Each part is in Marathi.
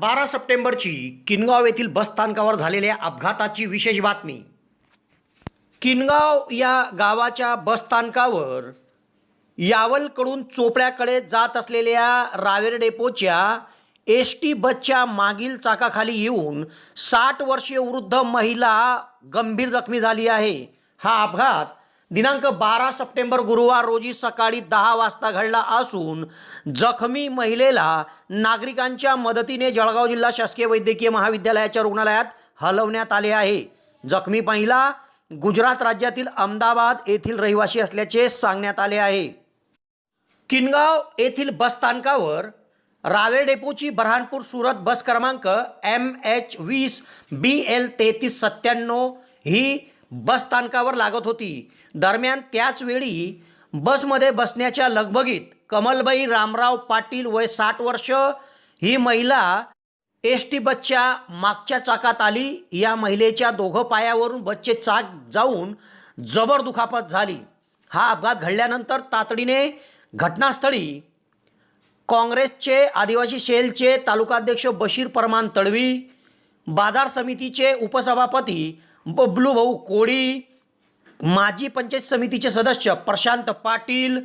बारा सप्टेंबरची किनगाव येथील बसस्थानकावर झालेल्या अपघाताची विशेष बातमी. किनगाव या गावाच्या बसस्थानकावर यावलकडून चोपड्याकडे जात असलेल्या रावेर डेपोच्या एस टी बसच्या मागील चाकाखाली येऊन साठ वर्षीय वृद्ध महिला गंभीर जखमी झाली आहे. हा अपघात दिनांक बारा सप्टेंबर गुरुवार रोजी सकाळी दहा वाजता घडला असून जखमी महिलेला नागरिकांच्या मदतीने जळगाव जिल्हा शासकीय वैद्यकीय महाविद्यालयाच्या रुग्णालयात हलवण्यात आले आहे. जखमी महिला गुजरात राज्यातील अहमदाबाद येथील रहिवासी असल्याचे सांगण्यात आले आहे. किनगाव येथील बसस्थानकावर रावेर डेपोची बऱ्हाणपूर सुरत बस क्रमांक एम एच वीस बी एल तेहतीस सत्त्याण्णव ही बसस्थानकावर लागत होती. दरम्यान त्याचवेळी बसमध्ये बसण्याच्या लगबगीत कमलबाई रामराव पाटील वय साठ वर्ष ही महिला एस टी बसच्या मागच्या चाकात आली. या महिलेच्या दोघं पायावरून बसचे चाक जाऊन जबर दुखापत झाली. हा अपघात घडल्यानंतर तातडीने घटनास्थळी काँग्रेसचे आदिवासी सेलचे तालुकाध्यक्ष बशीर परमान तडवी बाजार समितीचे उपसभापती बबलू भाऊ कोळी माजी पंचायत समितीचे सदस्य प्रशांत पाटील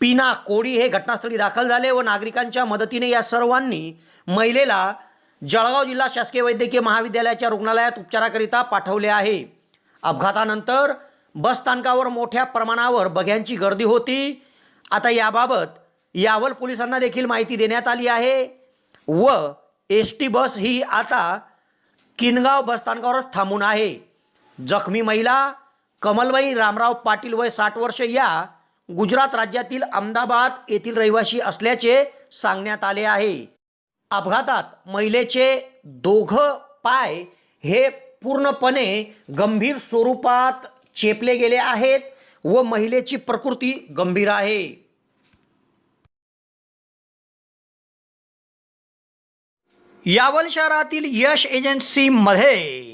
पिना कोडी हे घटनास्थळी दाखल झाले व नागरिकांच्या मदतीने या सर्वांनी महिलेला जळगाव जिल्हा शासकीय वैद्यकीय महाविद्यालयाच्या रुग्णालयात उपचाराकरिता पाठवले आहे. अपघातानंतर बसस्थानकावर मोठ्या प्रमाणावर बघ्यांची गर्दी होती. आता याबाबत यावल पोलिसांना देखील माहिती देण्यात आली आहे व एस टी बस ही आता किनगाव बसस्थानकावरच थांबून आहे. जखमी महिला कमलबाई रामराव पाटील वय साठ वर्ष या गुजरात राज्यातील अहमदाबाद येथील रहिवासी असल्याचे सांगण्यात आले आहे. अपघातात महिलेचे दोघं पाय हे पूर्णपणे गंभीर स्वरूपात चेपले गेले आहेत व महिलेची प्रकृती गंभीर आहे. यावल शहरातील यश एजन्सीमध्ये